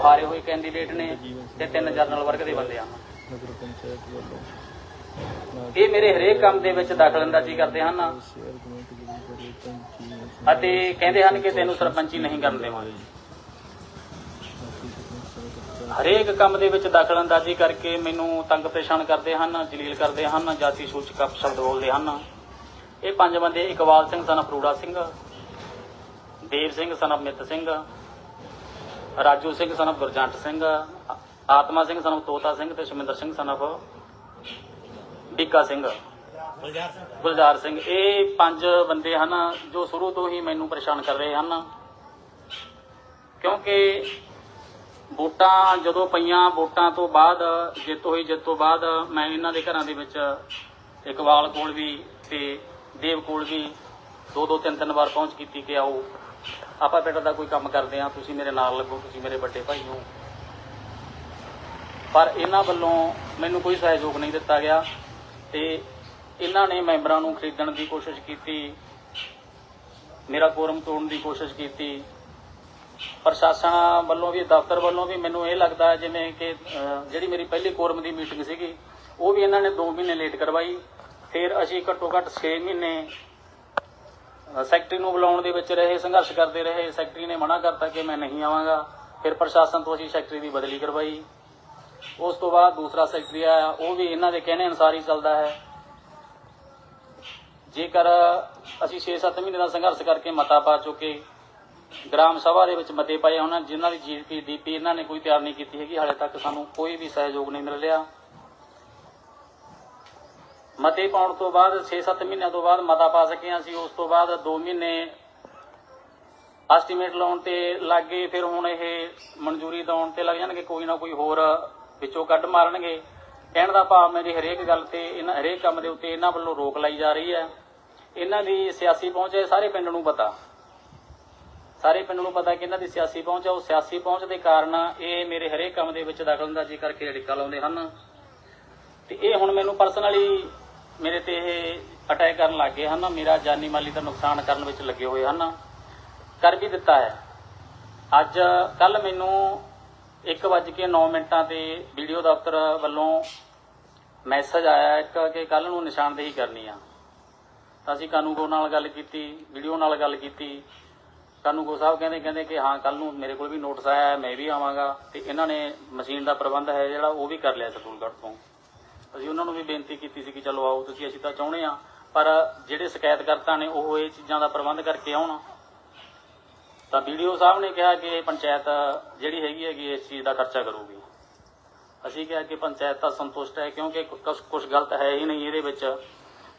ਹਾਰੇ ਹੋਏ ਕੈਂਡੀਡੇਟ ਨੇ ਤੇ ਤਿੰਨ ਜਰਨਲ ਵਰਗ ਦੇ ਬੰਦੇ ਹਨ ਨਗਰ ਪੰਚਾਇਤ ਵੱਲੋਂ। ਨਾ ਇਹ ਮੇਰੇ ਹਰੇਕ ਕੰਮ ਦੇ ਵਿੱਚ ਦਖਲਅੰਦਾਜ਼ੀ ਕਰਦੇ ਹਨ। ਅਤੇ ਕਹਿੰਦੇ ਹਨ ਕਿ ਤੈਨੂੰ ਸਰਪੰਚੀ ਨਹੀਂ ਕਰਨ ਦੇਵਾਂਗੇ। ਹਰੇਕ ਕੰਮ ਦੇ ਵਿੱਚ ਦਖਲਅੰਦਾਜ਼ੀ ਕਰਕੇ ਮੈਨੂੰ ਤੰਗ ਪਰੇਸ਼ਾਨ ਕਰਦੇ ਹਨ ਜਲੀਲ ਕਰਦੇ ਹਨ ਜਾਤੀ ਸੂਚਕ ਸ਼ਬਦ ਬੋਲਦੇ ਹਨ। ਇਹ ਪੰਜ ਬੰਦੇ ਇਕਬਾਲ ਸਿੰਘ ਸਨ ਫਰੂੜਾ ਸਿੰਘ ਦੇਵ ਸਿੰਘ ਸਨ ਅਮਿਤ ਸਿੰਘ ਰਾਜੂ ਸਿੰਘ ਸਨ ਗੁਰਜੰਟ ਸਿੰਘ ਆਤਮਾ ਸਿੰਘ ਸਨ ਤੋਤਾ ਸਿੰਘ ਤੇ ਸ਼ਮਿੰਦਰ ਸਿੰਘ ਸਨ ਡਿੱਕਾ ਸਿੰਘ। ਗੁਲਜ਼ਾਰ ਸਿੰਘ। ਇਹ ਪੰਜ ਬੰਦੇ ਹਨ ਜੋ ਸ਼ੁਰੂ ਤੋਂ ਹੀ ਮੈਨੂੰ ਪਰੇਸ਼ਾਨ ਕਰ ਰਹੇ ਹਨ। ਕਿਉਂਕਿ ਵੋਟਾਂ ਜਦੋਂ ਪਈਆਂ ਵੋਟਾਂ ਤੋਂ ਬਾਅਦ ਜਿੱਤ ਹੋਈ ਜਿੱਤ ਤੋਂ ਬਾਅਦ ਮੈਂ ਇਹਨਾਂ ਦੇ ਘਰਾਂ ਦੇ ਵਿੱਚ ਇਕਬਾਲ ਕੋਲ ਵੀ ਤੇ ਦੇਵ ਕੋਲ ਵੀ ਦੋ ਦੋ ਤਿੰਨ ਤਿੰਨ ਵਾਰ ਪਹੁੰਚ ਕੀਤੀ ਕਿ ਆਓ। ਆਪਾਂ ਪਿੰਡ ਦਾ ਕੋਈ ਕੰਮ ਕਰਦੇ ਆ ਤੁਸੀਂ ਮੇਰੇ ਨਾਲ ਲੱਗੋ, ਤੁਸੀਂ ਮੇਰੇ ਵੱਡੇ ਭਾਈ ਹੋ। ਪਰ ਇਹਨਾਂ ਵੱਲੋਂ ਮੈਨੂੰ ਕੋਈ ਸਹਿਯੋਗ ਨਹੀਂ ਦਿੱਤਾ ਗਿਆ ਤੇ ਇਹਨਾਂ ਨੇ ਮੈਂਬਰਾਂ ਨੂੰ ਖਰੀਦਣ ਦੀ ਕੋਸ਼ਿਸ਼ ਕੀਤੀ, ਮੇਰਾ ਕੋਰਮ ਤੋੜਨ ਦੀ ਕੋਸ਼ਿਸ਼ ਕੀਤੀ। ਪ੍ਰਸ਼ਾਸਨ ਵੱਲੋਂ ਵੀ, ਦਫ਼ਤਰ ਵੱਲੋਂ ਵੀ ਮੈਨੂੰ ਇਹ ਲੱਗਦਾ ਜਿਵੇਂ ਕਿ ਜਿਹੜੀ ਮੇਰੀ ਪਹਿਲੀ ਕੋਰਮ ਦੀ ਮੀਟਿੰਗ ਸੀਗੀ, ਉਹ ਵੀ ਇਹਨਾਂ ਨੇ 2 ਮਹੀਨੇ ਲੇਟ ਕਰਵਾਈ। ਫਿਰ ਅਸੀਂ ਘੱਟੋ ਘੱਟ 6 ਮਹੀਨੇ ਸੈਕਟਰੀ ਨੂੰ ਬੁਲਾਉਣ ਦੇ ਵਿੱਚ ਰਹੇ, ਸੰਘਰਸ਼ ਕਰਦੇ ਰਹੇ, ਸੈਕਟਰੀ ਨੇ ਮਨਾ ਕਰਤਾ ਕਿ ਮੈਂ ਨਹੀਂ ਆਵਾਂਗਾ। ਫਿਰ ਪ੍ਰਸ਼ਾਸਨ ਤੋਂ ਅਸੀਂ ਸੈਕਟਰੀ ਦੀ ਬਦਲੀ ਕਰਵਾਈ। ਉਸ ਤੋਂ ਬਾਅਦ ਦੂਸਰਾ ਸੈਕਟਰੀ ਆਇਆ, ਉਹ ਵੀ ਇਹਨਾਂ ਦੇ ਕਹਿਣੇ ਅਨੁਸਾਰ ਹੀ ਚੱਲਦਾ ਹੈ। ਜੇਕਰ ਅਸੀਂ 6-7 ਮਹੀਨੇ ਦਾ ਸੰਘਰਸ਼ ਕਰਕੇ ਮਤਾ ਪਾ ਚੁੱਕੇ, ਗ੍ਰਾਮ ਸਭਾ ਦੇ ਵਿੱਚ ਮਤੇ ਪਏ ਉਹਨਾਂ ਜਿਨ੍ਹਾਂ ਦੀ ਜੀਪੀ ਡੀਪੀ ਇਹਨਾਂ ਨੇ ਕੋਈ ਤਿਆਰ ਨਹੀਂ ਕੀਤੀ ਹੈਗੀ, ਹਾਲੇ ਤੱਕ ਸਾਨੂੰ ਕੋਈ ਵੀ ਸਹਿਯੋਗ ਨਹੀਂ ਮਿਲ ਰਿਹਾ। ਮਤੇ ਪਾਉਣ ਤੋਂ ਬਾਅਦ 6-7 ਮਹੀਨਿਆਂ ਤੋਂ ਬਾਅਦ ਮਤਾ ਪਾ ਸਕੇ ਹਾਂ ਉਸ ਤੋਂ ਬਾਅਦ 2 ਮਹੀਨੇ ਐਸਟੀਮੇਟ ਲਾਉਣ ਤੇ ਲੱਗੇ ਫਿਰ ਹੁਣ ਇਹ ਮਨਜ਼ੂਰੀ ਦਿਵਾਉਣ ਤੇ ਲੱਗ ਜਾਣਗੇ। ਕੋਈ ਨਾ ਕੋਈ ਹੋਰ ਵਿੱਚੋਂ ਕੱਢ ਮਾਰਨਗੇ। ਕਹਿਣ ਦਾ ਭਾਵ ਮੇਰੀ ਹਰੇਕ ਗੱਲ ਤੇ ਇਹਨਾਂ ਹਰੇਕ ਕੰਮ ਦੇ ਉੱਤੇ ਇਹਨਾਂ ਵੱਲੋਂ ਰੋਕ ਲਾਈ ਜਾ ਰਹੀ ਹੈ। ਇਹਨਾਂ ਦੀ ਸਿਆਸੀ ਪਹੁੰਚ ਹੈ, ਸਾਰੇ ਪਿੰਡ ਨੂੰ ਪਤਾ। ਸਾਰੇ ਪਿੰਡ ਨੂੰ ਪਤਾ ਕਿ ਇਹਨਾਂ ਦੀ ਸਿਆਸੀ ਪਹੁੰਚ ਹੈ। ਉਹ ਸਿਆਸੀ ਪਹੁੰਚ ਦੇ ਕਾਰਨ ਇਹ ਮੇਰੇ ਹਰੇਕ ਕੰਮ ਦੇ ਵਿੱਚ ਦਖਲਅੰਦਾਜ਼ੀ ਕਰਕੇ ਅੜਿੱਕਾ ਲਾਉਂਦੇ ਹਨ। ਤੇ ਇਹ ਹੁਣ ਮੈਨੂੰ ਪਰਸਨਲੀ ਮੇਰੇ ਤੇ ਇਹ ਅਟੈਕ ਕਰਨ ਲੱਗ ਗਏ ਹਨ। ਮੇਰਾ ਜਾਨੀ ਮਾਲੀ ਦਾ ਨੁਕਸਾਨ ਕਰਨ ਵਿੱਚ ਲੱਗੇ ਹੋਏ ਹਨ। ਕਰ ਵੀ ਦਿੱਤਾ ਹੈ। ਅੱਜ ਕੱਲ ਮੈਨੂੰ 1:09 ਮਿੰਟਾਂ ਤੇ ਵੀਡੀਓ ਦਫ਼ਤਰ ਵੱਲੋਂ ਮੈਸੇਜ ਆਇਆ ਇੱਕ ਕਿ ਕੱਲ ਨੂੰ ਨਿਸ਼ਾਨਦੇਹੀ ਕਰਨੀ ਆ। ਤਾਂ ਅਸੀਂ ਕਾਨੂੰਗੋ ਨਾਲ ਗੱਲ ਕੀਤੀ, ਵੀਡੀਓ ਨਾਲ ਗੱਲ ਕੀਤੀ। ਕਾਨੂੰਗੋ ਸਾਹਿਬ ਕਹਿੰਦੇ ਕਹਿੰਦੇ ਕਿ ਹਾਂ ਕੱਲ ਨੂੰ ਮੇਰੇ ਕੋਲ ਵੀ ਨੋਟਿਸ ਆਇਆ, ਮੈਂ ਵੀ ਆਵਾਂਗਾ। ਤੇ ਇਹਨਾਂ ਨੇ ਮਸ਼ੀਨ ਦਾ ਪ੍ਰਬੰਧ ਹੈ ਜਿਹੜਾ, ਉਹ ਵੀ ਕਰ ਲਿਆ ਸਕੂਲਗੜ੍ਹ ਤੋਂ। ਅਸੀਂ ਉਹਨਾਂ ਨੂੰ ਵੀ ਬੇਨਤੀ ਕੀਤੀ ਸੀ ਕਿ ਚਲੋ ਆਓ, ਤੁਸੀਂ ਅਸੀਂ ਤਾਂ ਚਾਹੁੰਦੇ ਆ ਪਰ ਜਿਹੜੇ ਸ਼ਿਕਾਇਤਕਰਤਾ ਨੇ ਉਹ ਇਹ ਚੀਜ਼ਾਂ ਦਾ ਪ੍ਰਬੰਧ ਕਰਕੇ ਆਉਣ। ਤਾਂ ਵੀਡੀਓ ਸਾਹਿਬ ਨੇ ਕਿਹਾ ਕਿ ਪੰਚਾਇਤ ਜਿਹੜੀ ਹੈਗੀ ਹੈਗੀ ਇਸ ਚੀਜ਼ ਦਾ ਖਰਚਾ ਕਰੂਗੀ। ਅਸੀਂ ਕਿਹਾ ਕਿ ਪੰਚਾਇਤ ਤਾਂ ਸੰਤੁਸ਼ਟ ਹੈ, ਕਿਉਂਕਿ ਕੁਝ ਗਲਤ ਹੈ ਹੀ ਨਹੀਂ ਇਹਦੇ ਵਿੱਚ।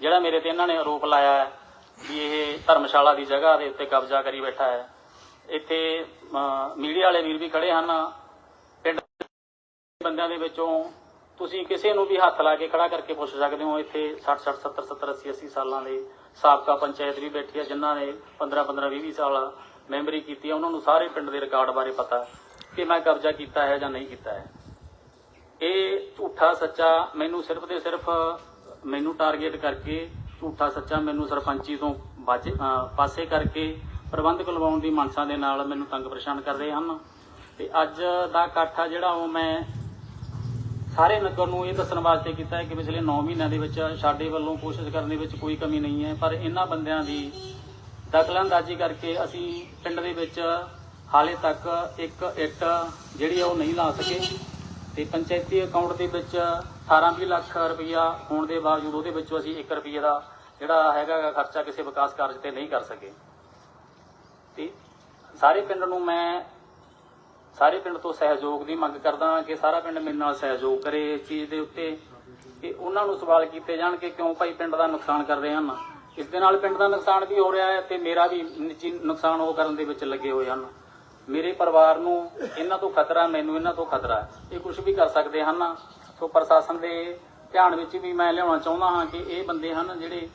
ਜਿਹੜਾ ਮੇਰੇ ਤੇ ਇਹਨਾਂ ਨੇ ਆਰੋਪ ਲਾਇਆ ਹੈ ਵੀ ਇਹ ਧਰਮਸ਼ਾਲਾ ਦੀ ਜਗ੍ਹਾ ਦੇ ਉੱਤੇ ਕਬਜ਼ਾ ਕਰੀ ਬੈਠਾ ਹੈ। ਇੱਥੇ ਮੀਡੀਆ ਵਾਲੇ ਵੀਰ ਵੀ ਖੜੇ ਹਨ। ਪਿੰਡ ਬੰਦਿਆਂ ਦੇ ਵਿੱਚੋਂ ਤੁਸੀਂ ਕਿਸੇ ਨੂੰ ਵੀ ਹੱਥ ਲਾ ਕੇ ਖੜਾ ਕਰਕੇ ਪੁੱਛ ਸਕਦੇ ਹੋ, ਇੱਥੇ 60 60 70 70 80 80 ਸਾਲਾਂ ਦੇ ਸਾਬਕਾ ਪੰਚਾਇਤ ਵੀ ਬੈਠੀ ਆ, ਜਿਨ੍ਹਾਂ ਨੇ 15 15 20 20 ਸਾਲ ਮੈਂਬਰੀ ਕੀਤੀ ਹੈ ਉਹਨਾਂ ਨੂੰ ਸਾਰੇ ਪਿੰਡ ਦੇ ਰਿਕਾਰਡ ਬਾਰੇ ਪਤਾ ਕਿ ਮੈਂ ਕਬਜ਼ਾ ਕੀਤਾ ਹੈ ਜਾਂ ਨਹੀਂ ਕੀਤਾ ਹੈ। ਇਹ ਝੂਠਾ ਸੱਚਾ ਮੈਨੂੰ ਸਿਰਫ ਤੇ ਸਿਰਫ ਮੈਨੂੰ ਟਾਰਗੇਟ ਕਰਕੇ, ਝੂਠਾ ਸੱਚਾ ਮੈਨੂੰ ਸਰਪੰਚੀ ਤੋਂ ਬਾਝੇ- ਪਾਸੇ ਕਰਕੇ ਪ੍ਰਬੰਧਕ ਲਵਾਉਣ ਦੀ ਮਨਸਾ ਦੇ ਨਾਲ ਮੈਨੂੰ ਤੰਗ ਪਰੇਸ਼ਾਨ ਕਰ ਰਹੇ ਹਨ। ਤੇ ਅੱਜ ਦਾ ਇਕੱਠ ਆ ਜਿਹੜਾ, ਉਹ ਮੈਂ ਸਾਰੇ ਨਗਰ ਨੂੰ ਇਹ ਦੱਸਣ ਵਾਸਤੇ ਕੀਤਾ ਹੈ ਕਿ ਪਿਛਲੇ 9 ਮਹੀਨਿਆਂ ਦੇ ਵਿੱਚ ਸਾਡੇ ਵੱਲੋਂ ਕੋਸ਼ਿਸ਼ ਕਰਨ ਦੇ ਵਿੱਚ ਕੋਈ ਕਮੀ ਨਹੀਂ ਹੈ, ਪਰ ਇਹਨਾਂ ਬੰਦਿਆਂ ਦੀ ਦਖਲਅੰਦਾਜ਼ੀ ਕਰਕੇ ਅਸੀਂ ਪਿੰਡ ਦੇ ਵਿੱਚ ਹਾਲੇ ਤੱਕ ਇੱਕ ਇੱਟ ਜਿਹੜੀ ਆ ਉਹ ਨਹੀਂ ਲਾ ਸਕੇ ਤੇ ਪੰਚਾਇਤੀ ਅਕਾਊਂਟ ਦੇ ਵਿੱਚ 18-20 ਲੱਖ ਰੁਪਈਆ ਹੋਣ ਦੇ ਬਾਵਜੂਦ ਉਹਦੇ ਵਿੱਚੋਂ ਅਸੀਂ 1 ਰੁਪਈਏ ਦਾ ਜਿਹੜਾ ਹੈਗਾ ਖਰਚਾ ਕਿਸੇ ਵਿਕਾਸ ਕਾਰਜ ਤੇ ਨਹੀਂ ਕਰ ਸਕੇ। ਤੇ ਸਾਰੇ ਪਿੰਡ ਨੂੰ ਮੈਂ ਸਾਰੇ ਪਿੰਡ ਤੋਂ ਸਹਿਯੋਗ ਦੀ ਮੰਗ ਕਰਦਾ ਕਿ ਸਾਰਾ ਪਿੰਡ ਮੇਰੇ ਨਾਲ ਸਹਿਯੋਗ ਕਰੇ ਇਸ ਚੀਜ਼ ਦੇ ਉੱਤੇ ਕਿ ਉਹਨਾਂ ਨੂੰ ਸਵਾਲ ਕੀਤੇ ਜਾਣ ਕਿ ਕਿਉਂ ਭਾਈ ਪਿੰਡ ਦਾ ਨੁਕਸਾਨ ਕਰ ਰਹੇ ਹਨ। ਇਸ ਦੇ ਨਾਲ ਪਿੰਡ ਦਾ ਨੁਕਸਾਨ ਵੀ ਹੋ ਰਿਹਾ ਹੈ ਤੇ ਮੇਰਾ ਵੀ ਨੁਕਸਾਨ ਉਹ ਕਰਨ ਦੇ ਵਿੱਚ ਲੱਗੇ ਹੋਏ ਹਨ। ਮੇਰੇ ਪਰਿਵਾਰ ਨੂੰ ਇਹਨਾਂ ਤੋਂ ਖਤਰਾ, ਮੈਨੂੰ ਇਹਨਾਂ ਤੋਂ ਖਤਰਾ ਇਹ ਕੁਝ ਵੀ ਕਰ ਸਕਦੇ ਹਨ। ਸੋ ਪ੍ਰਸ਼ਾਸਨ ਦੇ ਧਿਆਨ ਵਿੱਚ ਵੀ ਮੈਂ ਲਿਆਉਣਾ ਚਾਹੁੰਦਾ ਹਾਂ ਕਿ ਇਹ ਬੰਦੇ ਹਨ ਜਿਹੜੇ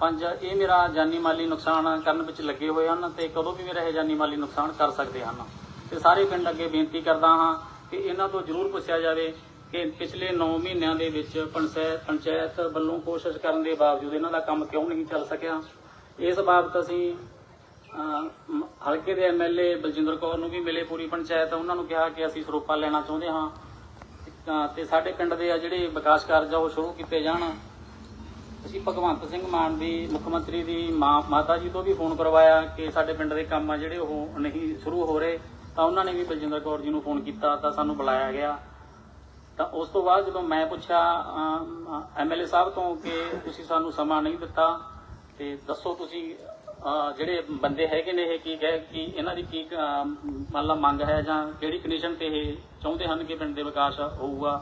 ਪੰਜ, ਇਹ ਮੇਰਾ ਜਾਨੀ ਮਾਲੀ ਨੁਕਸਾਨ ਕਰਨ ਵਿੱਚ ਲੱਗੇ ਹੋਏ ਹਨ ਤੇ ਕਦੋਂ ਵੀ ਮੇਰਾ ਇਹ ਜਾਨੀ ਮਾਲੀ ਨੁਕਸਾਨ ਕਰ ਸਕਦੇ ਹਨ। ਤੇ ਸਾਰੇ ਪਿੰਡ ਅੱਗੇ ਬੇਨਤੀ ਕਰਦਾ ਹਾਂ ਕਿ ਇਹਨਾਂ ਤੋਂ ਜ਼ਰੂਰ ਪੁੱਛਿਆ ਜਾਵੇ ਕਿ ਪਿਛਲੇ 9 ਮਹੀਨਿਆਂ ਦੇ ਵਿੱਚ ਪੰਚਾਇਤ ਪੰਚਾਇਤ ਵੱਲੋਂ ਕੋਸ਼ਿਸ਼ ਕਰਨ ਦੇ ਬਾਵਜੂਦ ਇਹਨਾਂ ਦਾ ਕੰਮ ਕਿਉਂ ਨਹੀਂ ਚੱਲ ਸਕਿਆ। ਇਸ ਬਾਬਤ ਅਸੀਂ ਅਹ, ਮ- ਹਲਕੇ ਦੇ ਐਮਐਲਏ ਬਲਜਿੰਦਰ ਕੌਰ ਨੂੰ ਵੀ ਮਿਲੇ ਪੂਰੀ ਪੰਚਾਇਤ। ਉਹਨਾਂ ਨੂੰ ਕਿਹਾ ਕਿ ਅਸੀਂ ਸਰੋਪਾ ਲੈਣਾ ਚਾਹੁੰਦੇ ਹਾਂ। ਤਾਂ ਤੇ ਸਾਡੇ ਪਿੰਡ ਦੇ ਆ ਜਿਹੜੇ ਵਿਕਾਸ ਕਾਰਜ ਆ ਉਹ ਸ਼ੁਰੂ ਕੀਤੇ ਜਾਣ। ਅਸੀਂ ਭਗਵੰਤ ਸਿੰਘ ਮਾਨ ਦੀ ਮੁੱਖ ਮੰਤਰੀ ਦੀ ਮਾਂ ਮਾਤਾ ਜੀ ਤੋਂ ਵੀ ਫੋਨ ਕਰਵਾਇਆ ਕਿ ਸਾਡੇ ਪਿੰਡ ਦੇ ਕੰਮ ਆ ਜਿਹੜੇ ਉਹ ਨਹੀਂ ਸ਼ੁਰੂ ਹੋ ਰਹੇ। ਤਾਂ ਉਹਨਾਂ ਨੇ ਵੀ ਬਲਜਿੰਦਰ ਕੌਰ ਜੀ ਨੂੰ ਫੋਨ ਕੀਤਾ ਤਾਂ ਸਾਨੂੰ ਬੁਲਾਇਆ ਗਿਆ। ਤਾਂ ਉਸ ਤੋਂ ਬਾਅਦ ਜਦੋਂ ਮੈਂ ਪੁੱਛਿਆ ਐਮਐਲਏ ਸਾਹਿਬ ਤੋਂ ਕਿ ਤੁਸੀਂ ਸਾਨੂੰ ਸਮਾਂ ਨਹੀਂ ਦਿੱਤਾ, ਤੇ ਦੱਸੋ ਤੁਸੀਂ ਜਿਹੜੇ ਬੰਦੇ ਹੈਗੇ ਨੇ ਇਹ ਕੀ ਕਹੇ, ਕਿ ਇਹਨਾਂ ਦੀ ਕੀ ਮਤਲਬ ਮੰਗ ਹੈ ਜਾਂ ਕਿਹੜੀ ਕੰਡੀਸ਼ਨ ਤੇ ਇਹ ਚਾਹੁੰਦੇ ਹਨ ਕਿ ਪਿੰਡ ਦੇ ਵਿਕਾਸ ਹੋਊਗਾ?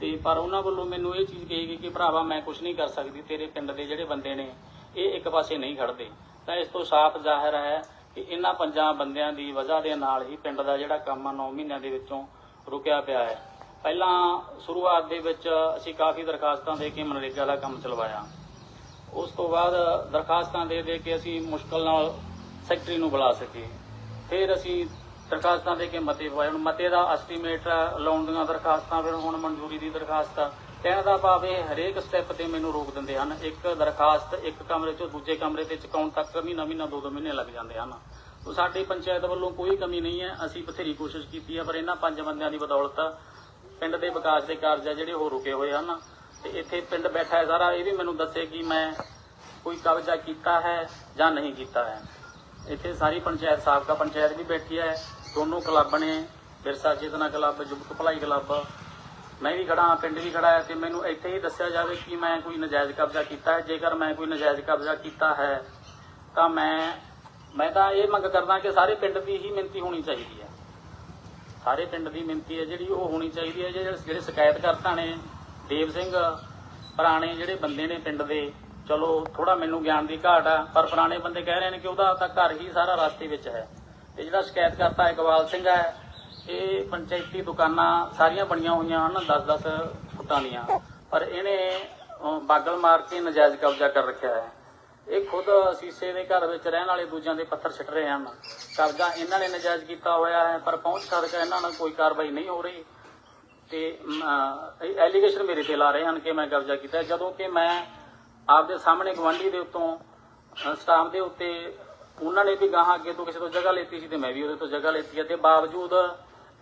ਤੇ ਪਰ ਉਹਨਾਂ ਵੱਲੋਂ ਮੈਨੂੰ ਇਹ ਚੀਜ਼ ਕਹੀ ਗਈ ਕਿ ਭਰਾਵਾ ਮੈਂ ਕੁਝ ਨਹੀਂ ਕਰ ਸਕਦੀ, ਤੇਰੇ ਪਿੰਡ ਦੇ ਜਿਹੜੇ ਬੰਦੇ ਨੇ, ਇਹ ਇੱਕ ਪਾਸੇ ਨਹੀਂ ਖੜਦੇ। ਤਾਂ ਇਸ ਤੋਂ ਸਾਫ਼ ਜ਼ਾਹਿਰ ਹੈ ਕਿ ਇਹਨਾਂ ਪੰਜਾਂ ਬੰਦਿਆਂ ਦੀ ਵਜ੍ਹਾ ਦੇ ਨਾਲ ਹੀ ਪਿੰਡ ਦਾ ਜਿਹੜਾ ਕੰਮ ਆ 9 ਮਹੀਨਿਆਂ ਦੇ ਵਿੱਚੋਂ ਰੁਕਿਆ ਪਿਆ ਹੈ। ਪਹਿਲਾਂ ਸ਼ੁਰੂਆਤ ਦੇ ਵਿੱਚ ਅਸੀਂ ਕਾਫੀ ਦਰਖਾਸਤਾਂ ਦੇ ਕੇ ਮਨਰੇਗਾ ਦਾ ਕੰਮ ਚਲਵਾਇਆ। ਉਸ ਤੋਂ ਬਾਅਦ ਦਰਖਾਸਤਾਂ ਦੇ ਦੇ ਕੇ ਅਸੀਂ ਮੁਸ਼ਕਲ ਨਾਲ ਸੈਕਟਰੀ ਨੂੰ ਬੁਲਾ ਸਕੇ। ਫਿਰ ਅਸੀਂ ਦਰਖਾਸਤਾਂ ਦੇ ਕੇ ਮਤੇ ਪਵਾਏ। ਹੁਣ ਮਤੇ ਦਾ ਐਸਟੀਮੇਟ ਲਾਉਣ ਦੀਆਂ ਦਰਖਾਸਤਾਂ, ਫਿਰ ਹੁਣ ਮਨਜ਼ੂਰੀ ਦੀ ਦਰਖਾਸਤ ਆ। ਕਹਿਣ ਦਾ ਭਾਵ ਇਹ ਹਰੇਕ ਸਟੈਪ ਤੇ ਮੈਨੂੰ ਰੋਕ ਦਿੰਦੇ ਹਨ। ਇੱਕ ਦਰਖਾਸਤ, ਇੱਕ ਕਮਰੇ ਚੋਂ ਦੂਜੇ ਕਮਰੇ ਤੇ ਚੁਕਾਉਣ ਤੱਕ ਮਹੀਨਾ ਮਹੀਨਾ ਦੋ ਦੋ ਮਹੀਨੇ ਲੱਗ ਜਾਂਦੇ ਹਨ। ਤੋ ਸਾਡੀ ਪੰਚਾਇਤ ਵੱਲੋਂ ਕੋਈ ਕਮੀ ਨਹੀਂ ਹੈ। ਅਸੀਂ ਬਥੇਰੀ ਕੋਸ਼ਿਸ਼ ਕੀਤੀ ਹੈ, ਪਰ ਇਹਨਾਂ ਪੰਜ ਬੰਦਿਆਂ ਦੀ ਬਦੌਲਤ ਪਿੰਡ ਦੇ ਵਿਕਾਸ ਦੇ ਕਾਰਜ ਆ ਜਿਹੜੇ ਉਹ ਰੁਕੇ ਹੋਏ ਹਨ। ਤੇ ਇੱਥੇ ਪਿੰਡ ਬੈਠਾ ਹੈ ਸਾਰਾ, ਇਹ ਵੀ ਮੈਨੂੰ ਦੱਸੇ ਕਿ ਮੈਂ ਕੋਈ ਕਬਜ਼ਾ ਕੀਤਾ ਹੈ ਜਾਂ ਨਹੀਂ ਕੀਤਾ ਹੈ। ਇੱਥੇ ਸਾਰੀ ਪੰਚਾਇਤ, ਸਾਬਕਾ ਪੰਚਾਇਤ ਵੀ ਬੈਠੀ ਹੈ। ਦੋਨੋਂ ਕਲੱਬ ਨੇ, ਵਿਰਸਾ ਚੇਤਨਾ ਕਲੱਬ ਯੁਵਕ ਭਲਾਈ ਕਲੱਬ ਮੈਂ ਵੀ ਖੜਾ, ਪਿੰਡ ਵੀ ਖੜਾ ਹੈ ਤੇ ਮੈਨੂੰ ਇੱਥੇ ਹੀ ਦੱਸਿਆ ਜਾਵੇ ਕਿ ਮੈਂ ਕੋਈ ਨਜਾਇਜ਼ ਕਬਜ਼ਾ ਕੀਤਾ ਹੈ। ਜੇਕਰ ਮੈਂ ਕੋਈ ਨਜਾਇਜ਼ ਕਬਜ਼ਾ ਕੀਤਾ ਹੈ, ਤਾਂ ਮੈਂ ਮੈਂ ਤਾਂ ਇਹ ਮੰਗ ਕਰਦਾ ਕਿ ਸਾਰੇ ਪਿੰਡ ਦੀ ਹੀ ਮਿਹਨਤੀ ਹੋਣੀ ਚਾਹੀਦੀ ਹੈ। ਸਾਰੇ ਪਿੰਡ ਦੀ ਮਿਹਨਤੀ ਹੈ ਜਿਹੜੀ ਉਹ ਹੋਣੀ ਚਾਹੀਦੀ ਹੈ, ਜਿਹੜੇ ਜਿਹੜੇ ਸ਼ਿਕਾਇਤਕਰਤਾ ਨੇ, ਦੇਵ ਸਿੰਘ, ਪੁਰਾਣੇ ਜਿਹੜੇ ਬੰਦੇ ਨੇ ਪਿੰਡ ਦੇ, ਚਲੋ ਥੋੜਾ ਮੈਨੂੰ ਗਿਆਨ ਦੀ ਘਾਟ ਆ, ਪਰ ਪੁਰਾਣੇ ਬੰਦੇ ਕਹਿ ਰਹੇ ਨੇ ਕਿ ਉਹਦਾ ਤਾਂ ਘਰ ਹੀ ਸਾਰਾ ਰਸਤੇ ਵਿੱਚ ਹੈ। ਤੇ ਜਿਹੜਾ ਸ਼ਿਕਾਇਤ ਕਰਤਾ ਇਕਬਾਲ ਸਿੰਘ ਹੈ ਇਹ ਪੰਚਾਇਤੀ ਦੁਕਾਨਾਂ ਸਾਰੀਆਂ ਬਣੀਆਂ ਹੋਈਆਂ ਹਨ 10-10 ਫੁੱਟਾਂ ਦੀਆਂ। ਪਰ ਇਹਨੇ ਬਾਗਲ ਮਾਰ ਕੇ ਨਜਾਇਜ਼ ਕਬਜ਼ਾ ਕਰ ਰੱਖਿਆ ਹੈ। ਇਹ ਖੁਦ ਸੀਸੇ ਦੇ ਘਰ ਵਿੱਚ ਰਹਿਣ ਵਾਲੇ ਦੂਜਿਆਂ ਦੇ ਪੱਥਰ ਛਿੱਟ ਰਹੇ ਹਨ। ਕਬਜ਼ਾ ਇਹਨਾਂ ਨੇ ਨਜਾਇਜ਼ ਕੀਤਾ ਹੋਇਆ ਹੈ, ਪਰ ਪਹੁੰਚ ਸਦਕਾ ਇਹਨਾਂ ਨਾਲ ਕੋਈ ਕਾਰਵਾਈ ਨਹੀਂ ਹੋ ਰਹੀ। ਤੇ ਐਲੀਗੇਸ਼ਨ ਮੇਰੇ ਤੇ ਲਾ ਰਹੇ ਹਨ ਕਿ ਮੈਂ ਕਬਜ਼ਾ ਕੀਤਾ ਜਦੋਂ ਕਿ ਮੈਂ ਆਪਦੇ ਸਾਹਮਣੇ ਗਵਾਂਢੀ ਦੇ ਉੱਤੋਂ ਸਟਾਫ ਦੇ ਉੱਤੇ ਉਹਨਾਂ ਨੇ ਵੀ ਗਾਹਾਂ ਅੱਗੇ ਤੋਂ ਕਿਸੇ ਤੋਂ ਜਗ੍ਹਾ ਲੈਤੀ ਸੀ ਤੇ ਮੈਂ ਵੀ ਉਹਦੇ ਤੋਂ ਜਗ੍ਹਾ ਲੈਤੀ ਹੈ। ਤੇ ਬਾਵਜੂਦ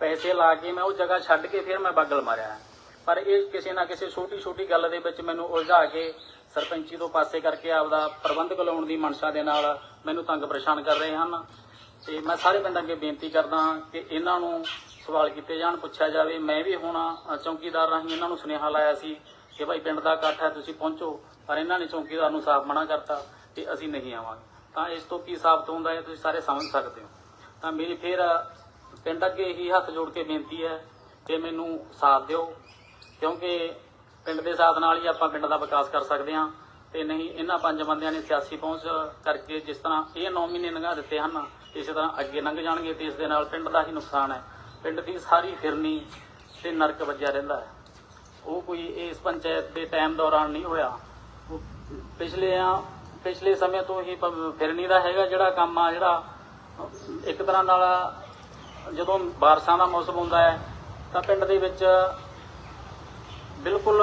ਪੈਸੇ ਲਾ ਕੇ ਮੈਂ ਉਹ ਜਗ੍ਹਾ ਛੱਡ ਕੇ ਫਿਰ ਮੈਂ ਬਾਗਲ ਮਾਰਿਆ। ਹੈ। ਪਰ ਇਹ ਕਿਸੇ ਨਾ ਕਿਸੇ ਛੋਟੀ ਛੋਟੀ ਗੱਲ ਦੇ ਵਿੱਚ ਮੈਨੂੰ ਉਲਝਾ ਕੇ ਸਰਪੰਚੀ ਤੋਂ ਪਾਸੇ ਕਰਕੇ ਆਪਦਾ ਪ੍ਰਬੰਧਕ ਲਾਉਣ ਦੀ ਮਨਸ਼ਾ ਦੇ ਨਾਲ ਮੈਨੂੰ ਤੰਗ ਪਰੇਸ਼ਾਨ ਕਰ ਰਹੇ ਹਨ। ਤੇ ਮੈਂ ਸਾਰੇ ਪਿੰਡਾਂ ਅੱਗੇ ਬੇਨਤੀ ਕਰਦਾ ਹਾਂ ਕਿ ਇਹਨਾਂ ਨੂੰ ਸਵਾਲ ਕੀਤੇ ਜਾਣ, ਪੁੱਛਿਆ ਜਾਵੇ। ਮੈਂ ਵੀ ਹੁਣ ਚੌਕੀਦਾਰ ਰਾਹੀਂ ਇਹਨਾਂ ਨੂੰ ਸੁਨੇਹਾ ਲਾਇਆ ਸੀ ਕਿ ਭਾਈ ਪਿੰਡ ਦਾ ਇਕੱਠ ਹੈ, ਤੁਸੀਂ ਪਹੁੰਚੋ। ਪਰ ਇਹਨਾਂ ਨੇ ਚੌਕੀਦਾਰ ਨੂੰ ਸਾਫ਼ ਮਨਾ ਕਰਤਾ ਕਿ ਅਸੀਂ ਨਹੀਂ ਆਵਾਂਗੇ। ਤਾਂ ਇਸ ਤੋਂ ਕੀ ਸਾਬਤ ਹੁੰਦਾ ਹੈ, ਤੁਸੀਂ ਸਾਰੇ ਸਮਝ ਸਕਦੇ ਹੋ। ਤਾਂ ਮੇਰੀ ਫਿਰ ਪਿੰਡ ਅੱਗੇ ਇਹੀ ਹੱਥ ਜੋੜ ਕੇ ਬੇਨਤੀ ਹੈ ਕਿ ਮੈਨੂੰ ਸਾਥ ਦਿਓ, ਕਿਉਂਕਿ ਪਿੰਡ ਦੇ ਸਾਥ ਨਾਲ ਹੀ ਆਪਾਂ ਪਿੰਡ ਦਾ ਵਿਕਾਸ ਕਰ ਸਕਦੇ ਹਾਂ ਤੇ ਨਹੀਂ, ਇਹਨਾਂ ਪੰਜ ਬੰਦਿਆਂ ਨੇ ਸਿਆਸੀ ਪਹੁੰਚ ਕਰਕੇ ਜਿਸ ਤਰ੍ਹਾਂ ਇਹ 9 ਮਹੀਨੇ ਲੰਘਾ ਦਿੱਤੇ ਹਨ, ਇਸੇ ਤਰ੍ਹਾਂ ਅੱਗੇ ਲੰਘ ਜਾਣਗੇ ਤੇ ਇਸ ਦੇ ਨਾਲ ਪਿੰਡ ਦਾ ਹੀ ਨੁਕਸਾਨ ਹੈ। ਪਿੰਡ ਦੀ ਸਾਰੀ ਫਿਰਨੀ ਤੇ ਨਰਕ ਵੱਜਿਆ ਰਹਿੰਦਾ ਹੈ। ਉਹ ਕੋਈ ਇਸ ਪੰਚਾਇਤ ਦੇ ਟਾਈਮ ਦੌਰਾਨ ਨਹੀਂ ਹੋਇਆ। ਉਹ ਪਿਛਲੇ ਆ, ਪਿਛਲੇ ਸਮੇਂ ਤੋਂ ਹੀ ਪ- ਫਿਰਨੀ ਦਾ ਹੈਗਾ ਜਿਹੜਾ ਕੰਮ ਆ, ਜਿਹੜਾ ਇੱਕ ਤਰ੍ਹਾਂ ਨਾਲ ਜਦੋਂ ਬਾਰਿਸ਼ਾਂ ਦਾ ਮੌਸਮ ਹੁੰਦਾ ਹੈ, ਤਾਂ ਪਿੰਡ ਦੇ ਵਿੱਚ ਬਿਲਕੁਲ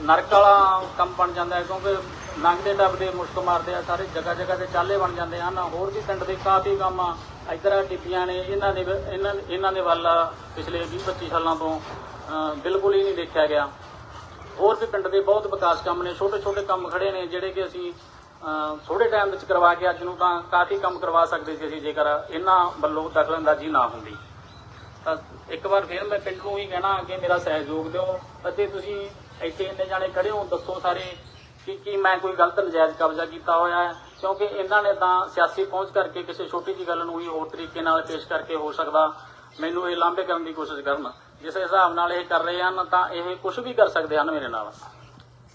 ਨਰਕ ਵਾਲਾ ਕੰਮ ਬਣ ਜਾਂਦਾ ਹੈ, ਕਿਉਂਕਿ ਲੰਘਦੇ ਟੱਪਦੇ ਮੁਸ਼ਕ ਮਾਰਦੇ ਆ, ਸਾਰੇ ਜਗ੍ਹਾ ਜਗ੍ਹਾ ਤੇ ਚਾਲੇ ਬਣ ਜਾਂਦੇ ਹਨ। ਹੋਰ ਵੀ ਪਿੰਡ ਦੇ ਕਾਫੀ ਕੰਮ ਆ, ਇੱਧਰ ਟਿੱਪੀਆਂ ਨੇ, ਇਹਨਾਂ ਦੇ ਇਹਨਾਂ ਇਹਨਾਂ ਦੇ ਵੱਲ ਪਿਛਲੇ 20 25 ਸਾਲਾਂ ਤੋਂ ਬਿਲਕੁਲ ਹੀ ਨਹੀਂ ਦੇਖਿਆ ਗਿਆ। ਹੋਰ ਵੀ ਪਿੰਡ ਦੇ ਬਹੁਤ ਵਿਕਾਸ ਕੰਮ ਨੇ ਛੋਟੇ ਛੋਟੇ ਕੰਮ ਖੜੇ ਨੇ, ਜਿਹੜੇ ਕਿ ਅਸੀਂ ਥੋੜੇ ਟਾਈਮ ਵਿੱਚ ਕਰਵਾ ਕੇ ਅੱਜ ਨੂੰ ਤਾਂ ਕਾਫੀ ਕੰਮ ਕਰਵਾ ਸਕਦੇ ਸੀ ਅਸੀਂ ਜੇਕਰ ਇਹਨਾਂ ਵੱਲੋਂ ਦਖਲਅੰਦਾਜ਼ੀ ਨਾ ਹੁੰਦੀ। ਤਾਂ ਇੱਕ ਵਾਰ ਫਿਰ ਮੈਂ ਪਿੰਡ ਨੂੰ ਹੀ ਕਹਿਣਾ ਕਿ ਮੇਰਾ ਸਹਿਯੋਗ ਦਿਓ ਅਤੇ ਤੁਸੀਂ ਇੱਥੇ ਇੰਨੇ ਜਾਣੇ ਖੜੇ ਹੋ, ਦੱਸੋ ਸਾਰੇ ਕਿ ਕੀ ਮੈਂ ਕੋਈ ਗਲਤ ਨਜਾਇਜ਼ ਕਬਜ਼ਾ ਕੀਤਾ ਹੋਇਆ ਹੈ? ਕਿਉਂਕਿ ਇਹਨਾਂ ਨੇ ਤਾਂ ਸਿਆਸੀ ਪਹੁੰਚ ਕਰਕੇ ਕਿਸੇ ਛੋਟੀ ਜਿਹੀ ਗੱਲ ਨੂੰ ਹੀ ਹੋਰ ਤਰੀਕੇ ਨਾਲ ਪੇਸ਼ ਕਰਕੇ ਹੋ ਸਕਦਾ। ਮੈਨੂੰ ਇਹ ਲਾਂਭੇ ਕਰਨ ਦੀ ਕੋਸ਼ਿਸ਼ ਕਰਨ। ਜਿਸ ਹਿਸਾਬ ਨਾਲ ਇਹ ਕਰ ਰਹੇ ਹਨ, ਤਾਂ ਇਹ ਕੁਝ ਵੀ ਕਰ ਸਕਦੇ ਹਨ ਮੇਰੇ ਨਾਲ।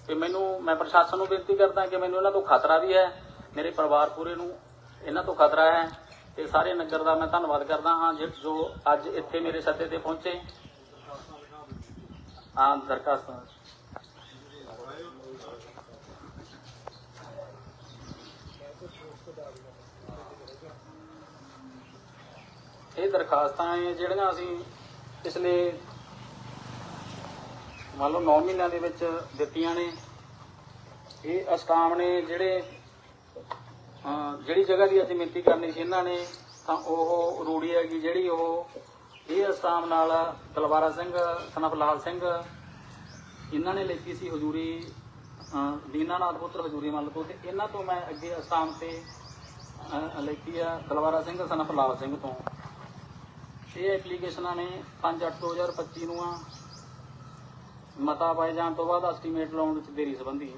ਤੇ ਮੈਨੂੰ, ਮੈਂ ਪ੍ਰਸ਼ਾਸਨ ਨੂੰ ਬੇਨਤੀ ਕਰਦਾ ਕਿ ਮੈਨੂੰ ਇਹਨਾਂ ਤੋਂ ਖਤਰਾ ਵੀ ਹੈ, ਮੇਰੇ ਪਰਿਵਾਰ ਪੂਰੇ ਨੂੰ ਇਹਨਾਂ ਤੋਂ ਖਤਰਾ ਹੈ, ਤੇ ਸਾਰੇ ਨਗਰ ਦਾ ਮੈਂ ਧੰਨਵਾਦ ਕਰਦਾ ਹਾਂ ਜੋ ਅੱਜ ਇੱਥੇ ਮੇਰੇ ਸੱਦੇ ਤੇ ਪਹੁੰਚੇ। ਆਂ ਦਰਖਾਸਤਾਂ। ਇਹ ਦਰਖਾਸਤਾਂ ਜਿਹੜੀਆਂ ਅਸੀਂ ਪਿਛਲੇ ਮੰਨ ਲਓ 9 ਮਹੀਨਿਆਂ ਦੇ ਵਿੱਚ ਦਿੱਤੀਆਂ ਨੇ। ਇਹ ਅਸਟਾਮ ਨੇ ਜਿਹੜੇ ਜਿਹੜੀ ਜਗ੍ਹਾ ਦੀ ਅਸੀਂ ਮਿੰਤੀ ਕਰਨੀ ਸੀ ਇਹਨਾਂ ਨੇ, ਤਾਂ ਉਹ ਰੂੜੀ ਹੈਗੀ ਜਿਹੜੀ ਉਹ, ਇਹ ਅਸਾਮ ਨਾਲ ਤਲਵਾਰਾ ਸਿੰਘ ਸਨਫ ਲਾਲ ਸਿੰਘ, ਇਹਨਾਂ ਨੇ ਲਿਖੀ ਸੀ ਹਜ਼ੂਰੀ, ਅਹ, ਦੀਨਾਨਾਥ ਪੁੱਤਰ ਹਜ਼ੂਰੀ ਮੰਨ ਤੋਂ ਤੇ ਇਹਨਾਂ ਤੋਂ ਮੈਂ ਅੱਗੇ ਅਸਾਮ ਤੇ, ਅਹ, ਲਿਖੀ ਆ ਤਲਵਾਰਾ ਸਿੰਘ ਸਨਫ ਲਾਲ ਸਿੰਘ ਤੋਂ। ਇਹ ਐਪਲੀਕੇਸ਼ਨਾਂ ਨੇ 5/8/2025 ਨੂੰ ਆ। ਮਤਾ ਪਾਏ ਜਾਣ ਤੋਂ ਬਾਅਦ ਐਸਟੀਮੇਟ ਲਾਉਣ ਵਿੱਚ ਦੇਰੀ ਸੰਬੰਧੀ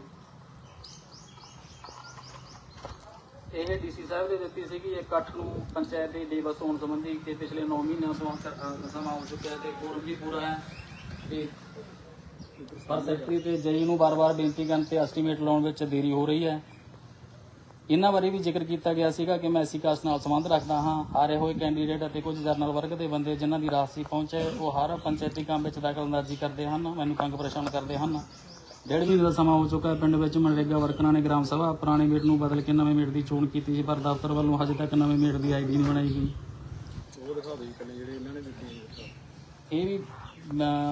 ਇਹ ਡੀਸੀ ਸਾਹਿਬ ਨੇ ਦਿੱਤੀ ਸੀਗੀ, ਇੱਕ ਅੱਠ ਨੂੰ ਪੰਚਾਇਤ ਦੀ ਦਿਵਸ ਹੋਣ ਸੰਬੰਧੀ ਤੇ ਪਿਛਲੇ 9 ਮਹੀਨਿਆਂ ਤੋਂ ਸਮਾਂ ਹੋ ਚੁੱਕਿਆ ਤੇ ਕੋਰ ਵੀ ਪੂਰਾ ਹੈ। ਤੇ ਪਰ ਸੈਕਟਰੀ ਤੇ ਜਈ ਨੂੰ ਬਾਰ-ਬਾਰ ਬੇਨਤੀ ਕਰਨ ਤੇ ਐਸਟੀਮੇਟ ਲਾਉਣ ਵਿੱਚ ਦੇਰੀ ਹੋ ਰਹੀ ਹੈ। ਇਹਨਾਂ ਬਾਰੇ ਵੀ ਜ਼ਿਕਰ ਕੀਤਾ ਗਿਆ ਸੀਗਾ ਕਿ ਮੈਂ ਐਸੀ ਕਾਸਟ ਨਾਲ ਸੰਬੰਧ ਰੱਖਦਾ ਹਾਂ। ਹਾਰੇ ਹੋਏ ਕੈਂਡੀਡੇਟ ਅਤੇ ਕੁਝ ਜਰਨਲ ਵਰਗ ਦੇ ਬੰਦੇ ਜਿਨ੍ਹਾਂ ਦੀ ਰਾਸ਼ੀ ਪਹੁੰਚੇ ਉਹ ਹਰ ਪੰਚਾਇਤੀ ਕੰਮ ਵਿੱਚ ਦਖਲਅੰਦਾਜ਼ੀ ਕਰਦੇ ਹਨ ਮੈਨੂੰ ਤੰਗ ਪਰੇਸ਼ਾਨ ਕਰਦੇ ਹਨ। ਡੇਢ ਮਹੀਨੇ ਦਾ ਸਮਾਂ ਹੋ ਚੁੱਕਾ ਹੈ ਪਿੰਡ ਵਿੱਚ ਮਨਰੇਗਾ ਵਰਕਰਾਂ ਨੇ ਗ੍ਰਾਮ ਸਭਾ ਪੁਰਾਣੇ ਮੀਟ ਨੂੰ ਬਦਲ ਕੇ ਨਵੇਂ ਮੀਟ ਦੀ ਚੋਣ ਕੀਤੀ ਸੀ ਪਰ ਦਫ਼ਤਰ ਵੱਲੋਂ ਹਜੇ ਤੱਕ ਨਵੇਂ ਮੀਟ ਦੀ ਆਈਡੀ ਨਹੀਂ ਬਣਾਈ ਗਈ। ਉਹ ਦਿਖਾ ਦਿਓ ਜੀ ਕੱਲੇ ਜਿਹੜੇ ਇਹਨਾਂ ਨੇ ਦਿੱਤੇ। ਇਹ ਵੀ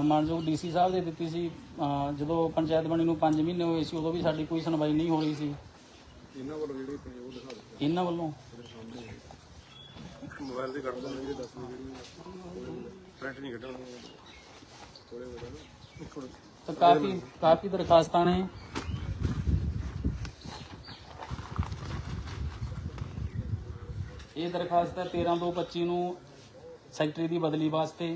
ਮਾਨਯੋਗ ਡੀਸੀ ਸਾਹਿਬ ਦੇ ਦਿੱਤੀ ਸੀ। ਜਦੋਂ ਪੰਚਾਇਤ ਬਣੀ ਨੂੰ 5 ਮਹੀਨੇ ਹੋਏ ਸੀ ਉਦੋਂ ਵੀ ਸਾਡੀ ਕੋਈ ਸੁਣਵਾਈ ਨਹੀਂ ਹੋ ਰਹੀ ਸੀ। ਇਹਨਾਂ ਵੱਲੋਂ ਜਿਹੜੇ ਪਏ ਉਹ ਦਿਖਾ ਦਿਓ ਇਹਨਾਂ ਵੱਲੋਂ? ਮੋਬਾਈਲ ਤੇ ਕੱਢ ਦੋ ਜਿਹੜੇ ਦੱਸ ਦਿਓ ਜਿਹੜੀ ਪ੍ਰਿੰਟ ਨਹੀਂ ਕੱਢਣਾ ਥੋੜੇ ਹੋ ਜਾਣਾ ਥੋੜੇ ਤਾਂ ਕਾਫੀ ਕਾਫੀ ਦਰਖਾਸਤਾਂ ਨੇ। ਇਹ ਦਰਖਾਸਤ ਹੈ 13 ਤੋਂ 25 ਨੂੰ ਸੈਕਟਰੀ ਦੀ ਬਦਲੀ ਵਾਸਤੇ।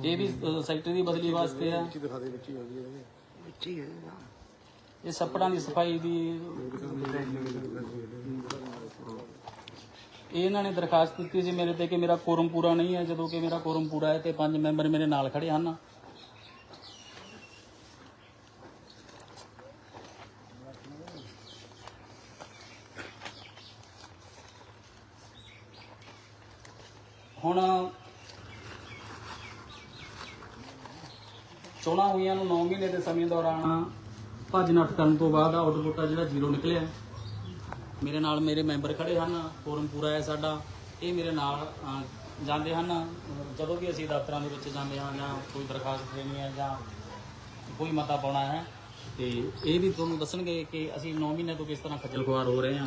ਇਹ ਵੀ ਸੈਕਟਰੀ ਦੀ ਬਦਲੀ ਵਾਸਤੇ ਆ ਵਿੱਚ ਦਿਖਾ ਦੇ ਵਿੱਚ ਹੀ ਹੈਗੀ ਹੈ। ਇਹ ਸੱਪੜਾਂ ਦੀ ਸਫ਼ਾਈ ਦੀ ਇਹ ਇਹਨਾਂ ਨੇ ਦਰਖਾਸਤ ਦਿੱਤੀ ਸੀ ਮੇਰੇ ਤੇ ਕਿ ਮੇਰਾ ਕੋਰਮ ਪੂਰਾ ਨਹੀਂ ਹੈ, ਜਦੋਂ ਕਿ ਮੇਰਾ ਕੋਰਮ ਪੂਰਾ ਹੈ ਤੇ ਪੰਜ ਮੈਂਬਰ ਮੇਰੇ ਨਾਲ ਖੜੇ ਹਨ। ਹੁਣ ਚੋਣਾਂ ਹੋਈਆਂ ਨੂੰ 9 ਮਹੀਨੇ ਦੇ ਸਮੇਂ ਦੌਰਾਨ ਭੱਜ ਨੱਠ ਕਰਨ ਤੋਂ ਬਾਅਦ ਆਊਟਪੁੱਟ ਆ ਜਿਹੜਾ ਜ਼ੀਰੋ ਨਿਕਲਿਆ। ਮੇਰੇ ਨਾਲ ਮੇਰੇ ਮੈਂਬਰ ਖੜੇ ਹਨ ਫੋਰਮ ਪੂਰਾ ਹੈ ਸਾਡਾ। ਇਹ ਮੇਰੇ ਨਾਲ ਅ, ਜਾਂਦੇ ਹਨ। ਜਦੋਂ ਵੀ ਅਸੀਂ ਦਫ਼ਤਰਾਂ ਦੇ ਵਿੱਚ ਜਾਂਦੇ ਹਾਂ ਜਾਂ ਕੋਈ ਦਰਖਾਸਤ ਦੇਣੀ ਹੈ ਜਾਂ ਕੋਈ ਮਤਾ ਪਾਉਣਾ ਹੈ ਤੇ ਇਹ ਵੀ ਤੁਹਾਨੂੰ ਦੱਸਣਗੇ ਕਿ ਅਸੀਂ 9 ਮਹੀਨੇ ਤੋਂ ਕਿਸ ਤਰ੍ਹਾਂ ਖੱਜਲ ਖੁਆਰ ਹੋ ਰਹੇ ਹਾਂ।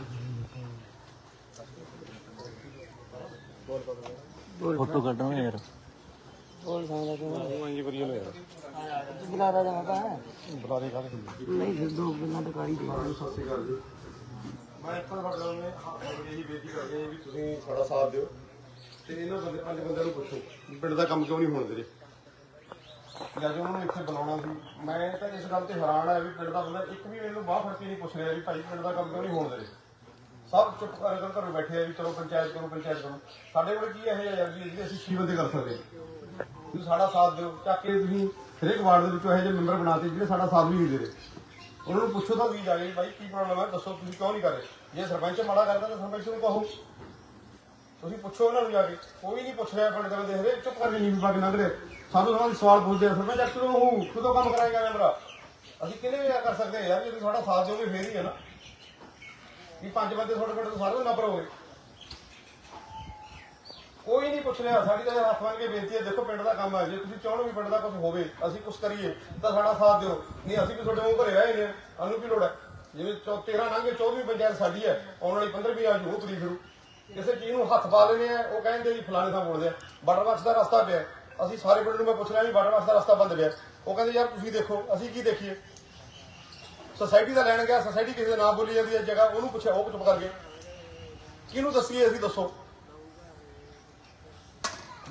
ਫੋਟੋ ਕੱਢਣਾ ਯਾਰ। ਬੋਲ ਸਕਦਾ ਹੈ ਬੁਲਾ ਦੇ ਕਾਹਦੇ ਨਹੀਂ ਫਿਰ ਦੋ ਬਿਨਾਂ ਤਾਂ ਦੇ ਸਤਿ ਸ਼੍ਰੀ ਅਕਾਲ ਜੀ ਮੈਂ ਇੱਕ ਤਾਂ ਤੁਹਾਡੇ ਨਾਲ ਇਹੀ ਬੇਨਤੀ ਕਰਦੇ ਹਾਂ ਵੀ ਤੁਸੀਂ ਸਾਡਾ ਸਾਥ ਦਿਓ ਤੇ ਇਹਨਾਂ ਬੰਦੇ ਪੰਜ ਬੰਦਿਆਂ ਨੂੰ ਪੁੱਛੋ ਪਿੰਡ ਦਾ ਕੰਮ ਕਿਉਂ ਨਹੀਂ ਹੋਣ ਦੇ ਰਹੇ ਜਦ ਉਹਨਾਂ ਨੂੰ ਇੱਥੇ ਬੁਲਾਉਣਾ ਸੀ ਮੈਂ ਤਾਂ ਇਸ ਗੱਲ ਤੇ ਹੈਰਾਨ ਆ ਵੀ ਪਿੰਡ ਦਾ ਬੰਦਾ ਇੱਕ ਵੀ ਮੈਨੂੰ ਬਾਹਰ ਫੜ ਕੇ ਨਹੀਂ ਪੁੱਛ ਰਿਹਾ ਵੀ ਭਾਈ ਪਿੰਡ ਦਾ ਕੰਮ ਕਿਉਂ ਨਹੀਂ ਹੋਣ ਦੇ ਰਹੇ ਸਭ ਚੁੱਪ ਕਰਕੇ ਘਰੋਂ ਬੈਠੇ ਆ ਵੀ ਚਲੋ ਪੰਚਾਇਤ ਕਰੋ ਪੰਚਾਇਤ ਕਰੋ ਸਾਡੇ ਕੋਲ ਕੀ ਇਹ ਜਿਹਾ ਵੀ ਅਸੀਂ ਛੇ ਬੰਦੇ ਕਰ ਸਕਦੇ ਹਾਂ। ਤੁਸੀਂ ਸਾਡਾ ਸਾਥ ਦਿਓ। ਚੱਕ ਕੇ ਤੁਸੀਂ ਹਰੇਕ ਵਾਰਡ ਦੇ ਵਿੱਚੋਂ ਇਹੋ ਜਿਹੇ ਮੈਂਬਰ ਬਣਾਤੇ ਜਿਹੜੇ ਸਾਡਾ ਸਾਥ ਵੀ ਨਹੀਂ ਦੇ ਰਹੇ। ਉਹਨਾਂ ਨੂੰ ਪੁੱਛੋ ਤਾਂ ਵੀ ਜਾ ਕੇ ਭਾਈ ਕੀ ਪ੍ਰੋਬਲਮ ਹੈ ਦੱਸੋ ਤੁਸੀਂ ਕਿਉਂ ਨਹੀਂ ਕਰ ਰਹੇ? ਜੇ ਸਰਪੰਚ ਮਾੜਾ ਕਰਦਾ ਤਾਂ ਸਰਪੰਚ ਨੂੰ ਕਹੋ। ਤੁਸੀਂ ਪੁੱਛੋ ਉਹਨਾਂ ਨੂੰ ਜਾ ਕੇ। ਕੋਈ ਨਹੀਂ ਪੁੱਛ ਰਿਹਾ ਪਿੰਡ ਦੇ ਬੰਦੇ ਹਰੇਕ ਚੁੱਪ ਕਰਕੇ ਨੀਵੀਂ ਪਾ ਕੇ ਲੰਘ ਰਹੇ। ਸਾਨੂੰ ਸਵਾਲ ਸਵਾਲ ਪੁੱਛਦੇ ਆ, ਸਰਪੰਚ ਐਕਚੁਅਲੀ ਉਹ ਖੁਦੋਂ ਕੰਮ ਕਰਾਏਗਾ ਮੈਂਬਰ ਅਸੀਂ ਕਿਹਨੇ ਵੀ ਕਰ ਸਕਦੇ ਯਾਰ, ਜੇ ਤੁਸੀਂ ਸਾਡਾ ਸਾਥ ਦਿਓਗੇ, ਫੇਰ ਹੀ ਹੈ ਨਾ। ਵੀ ਪੰਜ ਬੰਦੇ ਤੁਹਾਡੇ ਪਿੰਡ ਸਾਰੇ ਨੰਬਰ ਹੋਵੇ ਕੋਈ ਨਹੀਂ ਪੁੱਛ ਰਿਹਾ, ਸਾਡੀ ਤਾਂ ਹੱਥ ਬੰਨ ਕੇ ਬੇਨਤੀ ਹੈ, ਦੇਖੋ ਪਿੰਡ ਦਾ ਕੰਮ ਹੈ, ਜੇ ਤੁਸੀਂ ਚਾਹੋ ਵੀ ਪਿੰਡ ਦਾ ਕੁਝ ਹੋਵੇ, ਅਸੀਂ ਕੁਝ ਕਰੀਏ, ਤਾਂ ਸਾਡਾ ਸਾਥ ਦਿਓ। ਨਹੀਂ, ਅਸੀਂ ਵੀ ਤੁਹਾਡੇ ਵਾਂਗ ਘਰੇ ਰਹੇ ਨੇ, ਸਾਨੂੰ ਕੀ ਲੋੜ ਹੈ? ਜਿਵੇਂ 13 ਲੰਘੇ 14ਵੀਂ ਪੰਚਾਇਤ ਸਾਡੀ ਹੈ, ਆਉਣ ਵਾਲੀ 15ਵੀਂ ਆ ਜੂ ਤਰੀਕ ਫਿਰੂ। ਕਿਸੇ ਚੀਜ਼ ਨੂੰ ਹੱਥ ਪਾ ਲੈਨੇ ਆ, ਉਹ ਕਹਿੰਦੇ ਜੀ, ਫਲਾਣੇ ਥਾਂ ਬੋਲਦੇ ਆ ਵਾਟਰ ਬਾਕਸ ਦਾ ਰਸਤਾ ਪਿਆ। ਅਸੀਂ ਸਾਰੇ ਪਿੰਡ ਨੂੰ ਮੈਂ ਪੁੱਛ ਰਿਹਾ ਵੀ ਵਾਟਰ ਬਾਕਸ ਦਾ ਰਸਤਾ ਬੰਦ ਪਿਆ। ਉਹ ਕਹਿੰਦੇ, ਯਾਰ ਤੁਸੀਂ ਦੇਖੋ, ਅਸੀਂ ਕੀ ਦੇਖੀਏ? ਸੋਸਾਇਟੀ ਦਾ ਲੈਣ ਗਿਆ ਸੋਸਾਇਟੀ ਕਿਸੇ ਦਾ ਨਾਮ ਬੋਲੀ ਜਾਂਦੀ ਹੈ, ਜਗ੍ਹਾ ਉਹਨੂੰ ਪੁੱਛਿਆ, ਉਹ ਚੁੱਪ ਕਰ ਗਏ ਕਿਹਨੂੰ ਦੱਸੀਏ, ਅਸੀਂ ਦੱਸੋ।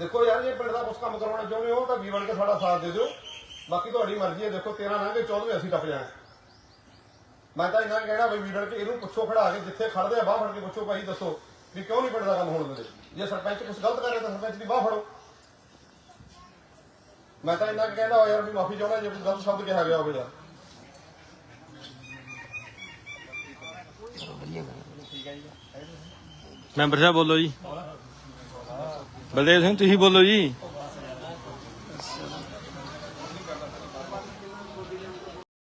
ਦੇਖੋ ਯਾਰ, ਜੇ ਪਿੰਡ ਦਾ ਕੁਝ ਕੰਮ ਕਰਵਾਉਣਾ ਚਾਹੁੰਦੇ ਹੋ ਤਾਂ ਵੀ ਕੇ ਸਾਡਾ ਸਾਥ ਦੇ ਦਿਓ। ਬਾਕੀ ਤੁਹਾਡੀ ਮਰਜ਼ੀ ਹੈ, ਦੇਖੋ 13 ਲੰਘੇ 14ਵੇਂ ਅਸੀਂ ਟੱਪ ਜਾਣਾ। ਮੈਂ ਤਾਂ ਇਹਨਾਂ ਕਹਿਣਾ ਬਈ ਵੀਰ ਕੇ ਇਹਨੂੰ ਪੁੱਛੋ ਖੜਾ ਕੇ ਜਿੱਥੇ ਖੜਦੇ ਆ, ਬਾਹ ਫੜ ਕੇ ਪੁੱਛੋ ਭਾਈ ਦੱਸੋ ਵੀ ਕਿਉਂ ਨਹੀਂ ਪਿੰਡ ਦਾ ਕੰਮ ਹੋਣ ਦਿੰਦੇ। ਜੇ ਸਰਪੰਚ ਕੁਝ ਗਲਤ ਕਰ ਰਿਹਾ ਤਾਂ ਸਰਪੰਚ ਦੀ ਬਾਹ ਫੜੋ। ਮੈਂ ਤਾਂ ਇਹਨਾਂ ਕਹਿੰਦਾ ਹੋਇਆ ਯਾਰ ਵੀ ਮਾਫੀ ਚਾਹੁੰਦਾ, ਜੇ ਕੋਈ ਗਲਤ ਸ਼ਬਦ ਕਿਹਾ ਗਿਆ ਹੋਵੇ ਯਾਰ ਮੈਂਬਰ ਸਾਹਿਬ, ਬੋਲੋ ਜੀ। ਬਲਦੇਵ ਸਿੰਘ ਤੁਸੀਂ ਬੋਲੋ ਜੀ।